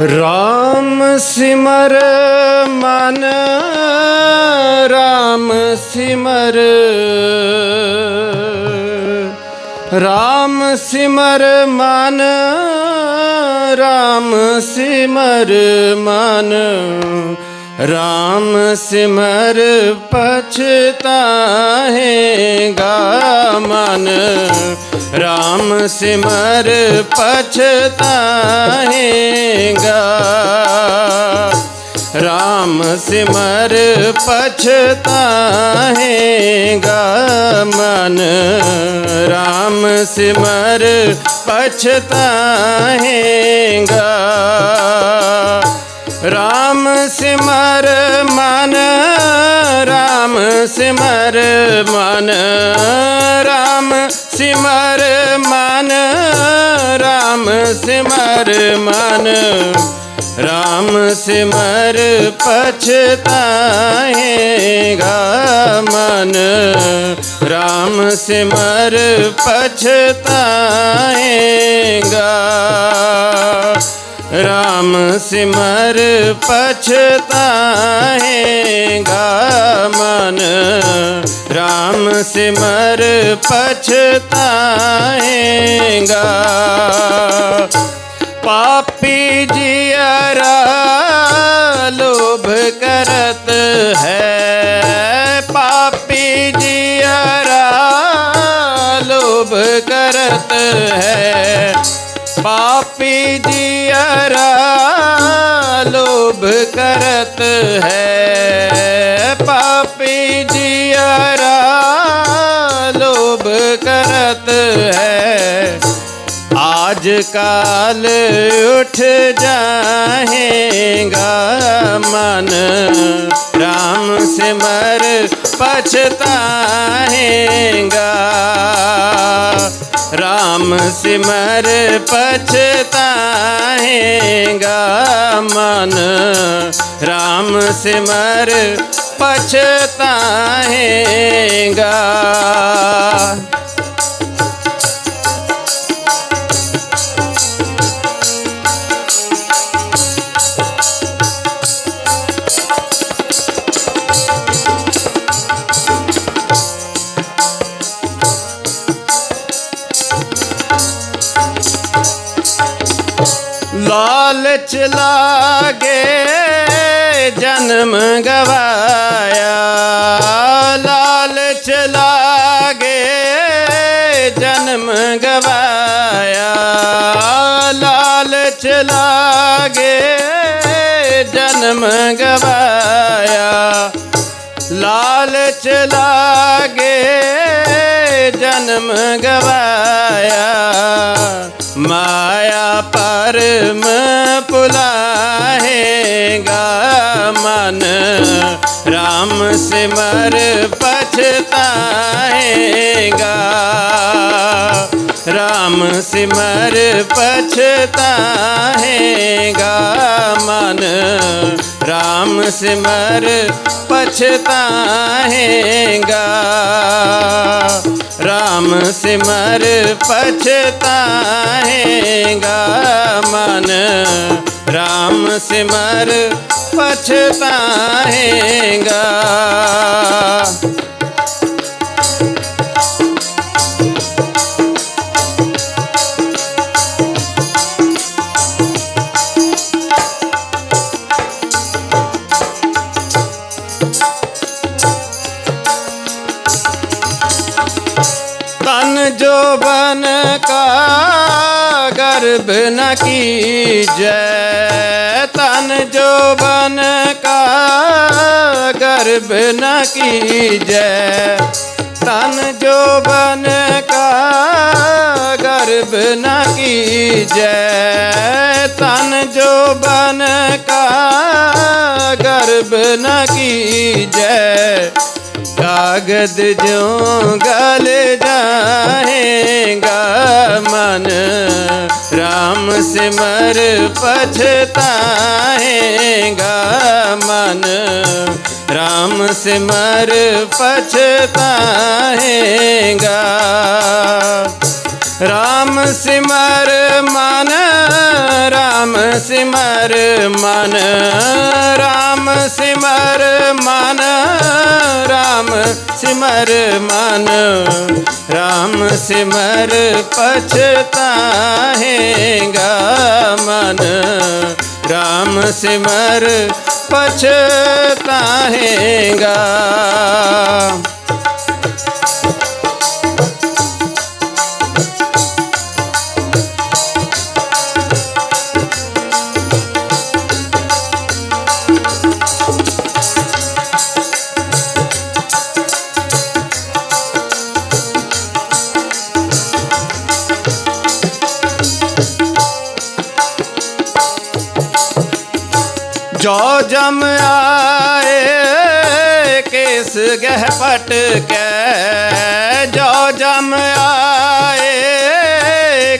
राम सिमर मन राम सिमर। राम सिमर मन राम सिमर मन। राम सिमर पछताहेगा मन। राम सिमर पछताहेगा राम सिमर पछताहेगा मन। राम सिमर पछताहेगा राम सिमर मन, राम सिमर मन, राम सिमर मन, राम सिमर मन। राम सिमर पछताएगा मन, राम सिमर पछताएगा। राम सिमर पछताएगा मन। राम सिमर पछताएगा। पापी जियरा लोभ करत है। पापी जियरा लोभ करत है। पापी जियरा लोभ करत है। पापी जियरा लोभ करत है। आज काल उठ जाएगा मन, राम सिमर पछताएगा राम सिमर पछताएगा मन। राम सिमर पछताएगा। ਜਨਮ ਗਵਾਇਆ। ਲਾਲਚ ਲਾਗੇ ਜਨਮ ਗਵਾਇਆ। ਲਾਲਚ ਲਾਗੇ ਜਨਮ ਗਵਾਇਆ। ਲਾਲਚ ਲਾਗੇ ਜਨਮ ਗਵਾਇਆ। ਮਾਇਆ ਪਰਮ राम सिमर पछताएगा। राम सिमर पछताएगा। मन राम सिमर पछताएगा। राम सिमर पछताएगा। मन राम सिमर पछताएगा। गर्भ न कीजय तन जो बन का गर्भ न कीजय तन जो बन का गर्भ न कीजय तन जो बन का गर्भ न कीजय कागज़ जो गल जाएगा मन राम सिमर पछताएगा मन राम सिमर पछताएगा राम सिमर मन राम सिमर मन राम सिमर मन राम सिमर मन राम सिमर पछताहेगा मन। राम सिमर पछताहेगा। जम आए, केस गह पट के? जो जम आए,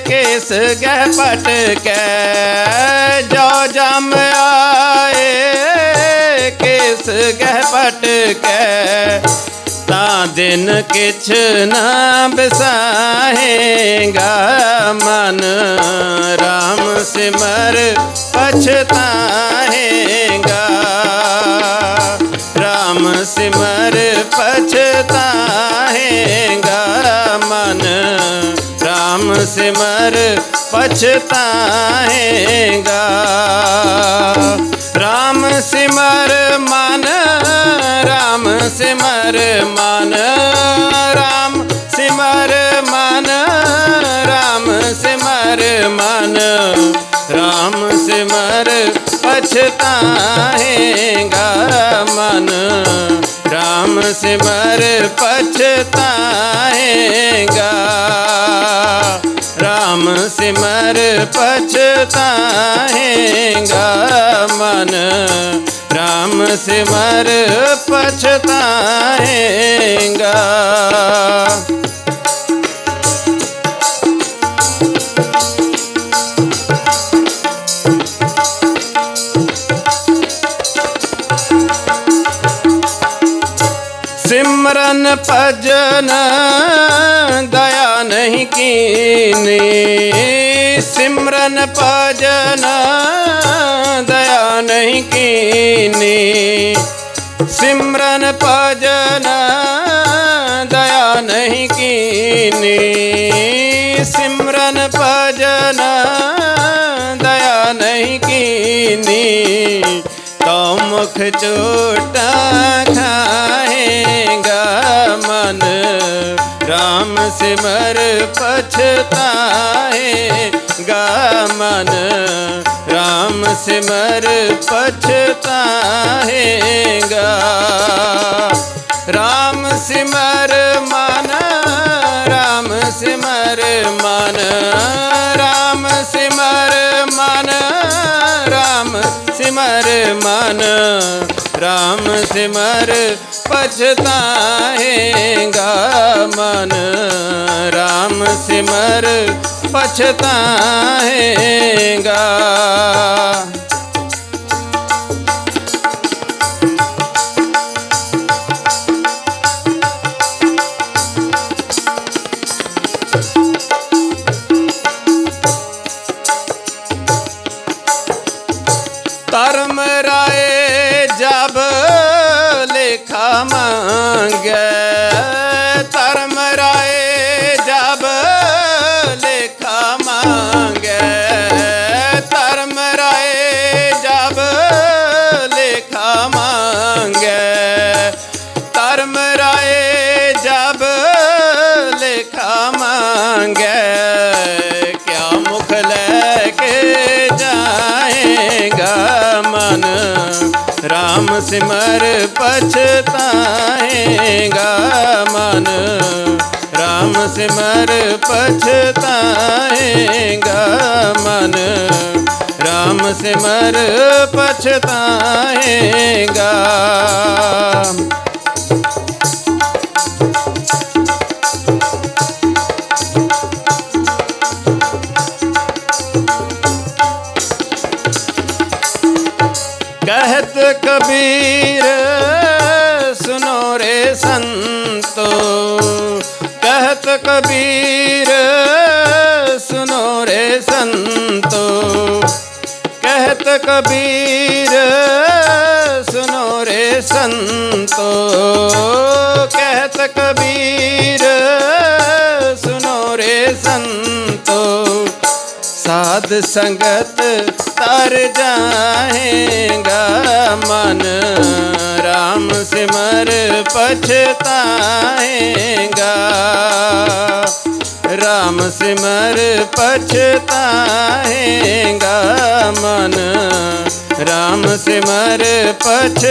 केस गह पट के? जो जम आए, केस गह पट के? ता दिन किछ ना बिसाहेगा, मन राम सिमर पछताहेगा राम सिमर पछताहेगा राम सिमर मान, राम सिमर मान, राम सिमर मान, राम सिमर मन। राम सिमर पछताएगा मन, राम सिमर पछताहेगा राम सिमर पछताहेगा मन। राम सिमर पछताहेगा सिमरन भजन दया नहीं कीनी। सिमरन भजन दया नहीं कीनी। सिमरन भजन दया नहीं कीनी। सिमरन भजन दया नहीं कीनी। तो मुख चोटा खाएगा राम सिमर पछताएगा मन। राम सिमर पछताएगा राम सिमर मन, राम सिमर मन। राम सिमर मन, राम सिमर मन। राम सिमर पछताएगा। मन राम सिमर पछताएगा। धर्म राय जब लेखा मांगे। सिमर पछताएगा मन। राम सिमर पछताएगा मन। राम सिमर पछताएगा। कहत कबीर सुनो रे संतो कह कहत कबीर सुनो रे संतो कहत कबीर सुनो रे संतो कहत कबीर साध संगत तर जाएगा मन। राम सिमर पछताएगा। राम सिमर पछताएगा मन। राम सिमर पछताएगा।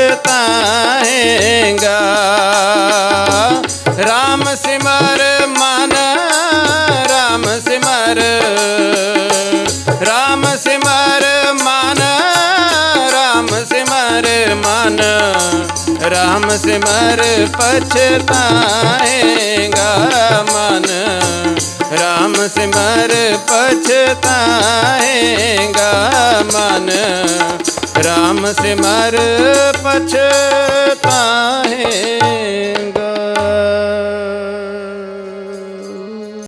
राम सिमर राम सिमर पछताएगा मन। राम सिमर पछताएगा मन। राम सिमर पछता